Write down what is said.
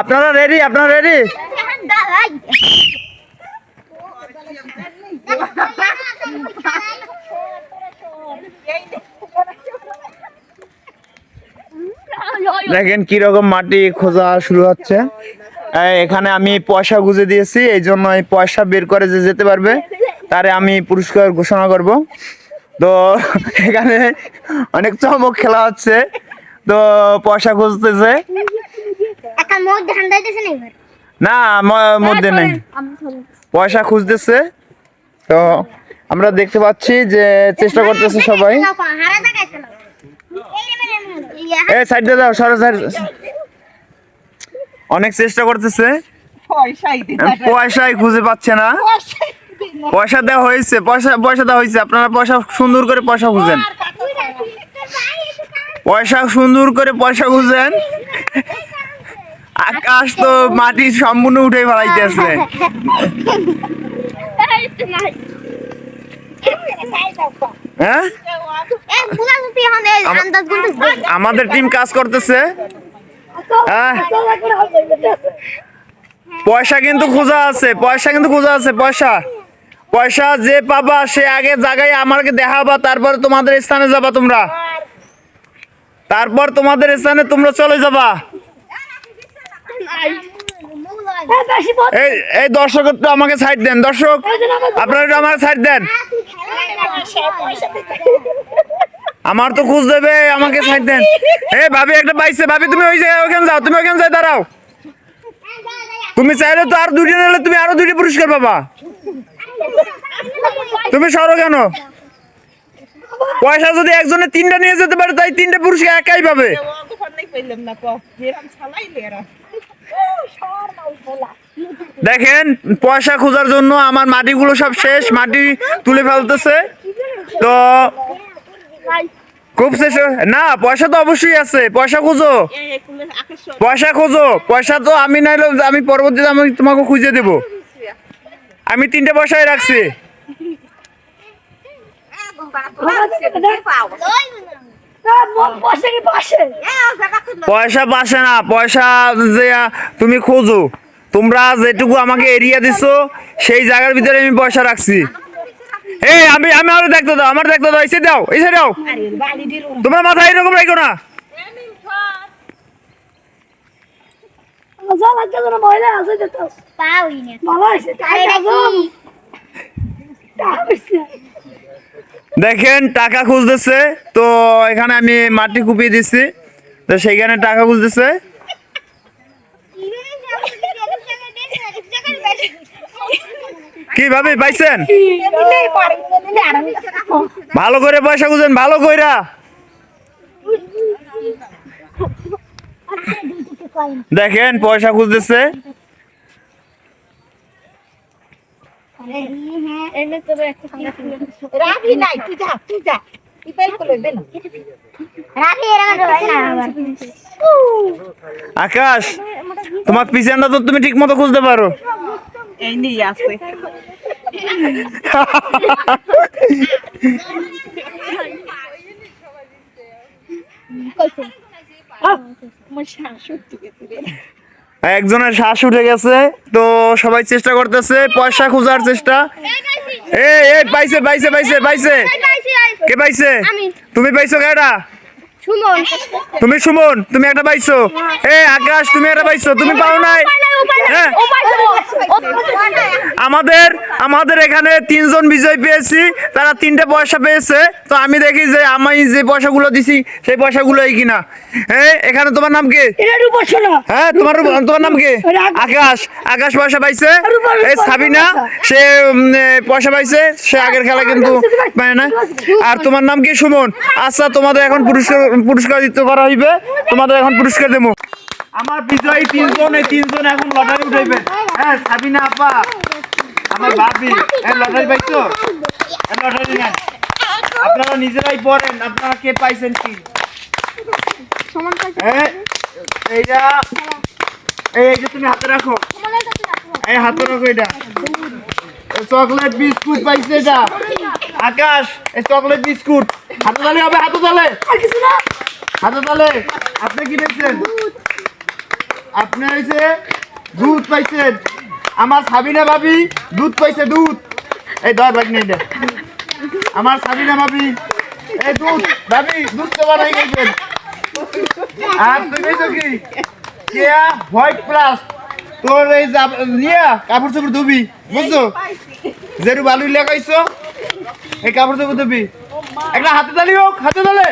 আপনারা রেডি আপনারা রেডি দেখেন কি রকম মাটি খোঁজা শুরু হচ্ছে। এখানে আমি পয়সা গুজে দিয়েছি, এই জন্য এই পয়সা বের করে যে যেতে পারবে, তারে আমি পুরস্কার ঘোষণা করব। তো এখানে অনেক চমক খেলা হচ্ছে। তো পয়সা খুঁজতেছে। মুখ ধান দিতেছে না এবার? না ম- মধ্যে নেই। পয়সা খুঁজতেছে। তো আমরা দেখতে পাচ্ছি যে চেষ্টা করতেছে সবাই। হারা জায়গায় ছিল এই সাইড দাও সরো সাইড। অনেক চেষ্টা করতেছে। পয়সাই খুঁজে পাচ্ছে না। পয়সা দেওয়া হয়েছে পয়সা পয়সা দেওয়া হয়েছে। আপনারা পয়সা সুন্দর করে পয়সা খুঁজেন। পয়সা সুন্দর করে পয়সা খুঁজেন। আকাশ তো মাটি সম্পূর্ণ উঠে ফেলাইতেছে। হ্যাঁ? আমাদের টিম কাজ করতেছে। হ্যাঁ? পয়সা কিন্তু খোঁজা আছে, পয়সা কিন্তু খোঁজা আছে, পয়সা। পয়সা যে পাবা, সে আগে জায়গায় আমাকে দেখাবা, তারপরে তোমাদের স্থানে যাবা তোমরা। তারপর তোমাদের স্থানে তোমরা চলে যাবা। এই এই দর্শক একটু আমাকে সাইড দেন দর্শক। আপনারা একটু আমার সাইড দেন। আমার তো খুঁজ দেবে আমাকে সাইড দেন। এ ভাবি একটা পাইছে। ভাবি তুমি ওই জায়গায় ওখানে যাও তুমি ওখানে যাই দাঁড়াও। তুমি চাইলে তো আর দুটি নিলে তুমি আরও দুটি পুরস্কার পাবা। তুমি সরো কেন? পয়সা যদি একজনে তিনটা নিয়ে যেতে পারে তাই তিনটা পুরস্কার একাই পাবে। দেখেন পয়সা খোঁজার জন্য আমার মাটিগুলো সব শেষ মাটি তুলে ফেলতেছে তো খুব শেষ না পয়সা তো অবশ্যই আছে পয়সা খুঁজো পয়সা খোঁজো পয়সা তো আমি নাইলে আমি পরবর্তীতে আমি তোমাকে খুঁজে দেব আমি তিনটে পয়সায় রাখছি পয়সা পাশে না পয়সা যে তুমি খোঁজো। তোমরা যেটুকু আমাকে এরিয়া দিছো সেই জায়গার ভিতরে আমি পয়সা রাখছি। এই আমি আমি আরও দেখতে দাও আমার দেখতে দাও এসে দাও এসে দাও। তোমার মাথা এরকম রাখো না। পাওই না। দেখেন, টাকা খুঁজতেছে। তো এখানে আমি মাটি কুপিয়ে দিছি তো সেইখানে টাকা খুঁজতেছে। কি ভাবি পাইছেন? ভালো করে পয়সা খুঁজেন, ভালো কইরা। দেখেন, পয়সা খুঁজতেছে। নাই তুই যা তুই যা। হয় না। আবার আকাশ তোমার পিছনটা তো তুমি ঠিক মতো খুঁজতে পারো। এই নিয়ে আমার শাশুড় একজনের শ্বাস উঠে গেছে তো সবাই চেষ্টা করতেছে পয়সা খোঁজার চেষ্টা। এই এই পাইছে পাইছে পাইছে পাইছে। কে পাইছে? তুমি পাইছো কেটা তুমি সুমন তুমি একটা পাইছো। হে আকাশ তুমি একটা পাইছো তুমি পাও নাই। হ্যাঁ। আমাদের আমাদের এখানে তিনজন বিজয় পেয়েছি তারা তিনটে পয়সা পেয়েছে। তো আমি দেখি যে আমি যে পয়সাগুলো দিছি সেই পয়সাগুলোই কিনা। হ্যাঁ এখানে তোমার নাম কি? হ্যাঁ তোমার তোমার নাম কি? আকাশ। আকাশ পয়সা পাইছে। এই সাবিনা সে পয়সা পাইছে সে আগের খেলা কিন্তু পায় না। আর তোমার নাম কি সুমন? আচ্ছা তোমাদের এখন পুরস্কার পুরস্কার দিতে করা হইবে। তোমাদের এখন পুরস্কার দেবো। আমার বিজয়ী তিনজন এই তিনজন এখন লটারি উঠাইবে। হ্যাঁ সাবিনা আপা আমার ভাবি হ্যাঁ লটারি পাইছো? লটারি নেন আপনারা নিজেরাই পড়েন আপনারা কে পাইছেন কি? এইটা এই যে তুমি হাতে রাখো। এই হাতে রাখো এটা। চকলেট বিস্কুট পাইছে এটা। আকাশ এই চকলেট বিস্কুট। হাতে তালে হবে হাতে তালে। হাতে তালে। আপনি কি পেয়েছেন আপনি হয়েছে দুধ পাইছেন। আমার সাবিনা ভাবি দুধ পাইছে, দুধ। এই দর ভাগ নেই আমার সাবিনা ভাবি, এই দুধ, ভাবি, দুধ তো বানাই গেছেন। আর পেয়েছ কি? Keya white plus. তোর এই নিয়া, কাপড় চোপড় ধুবি, বুঝছ? যেরু বালু লাগাইছো এই কাপড় চোপড় ধুবি। একটা হাতে তালি হোক, হাতে তালে।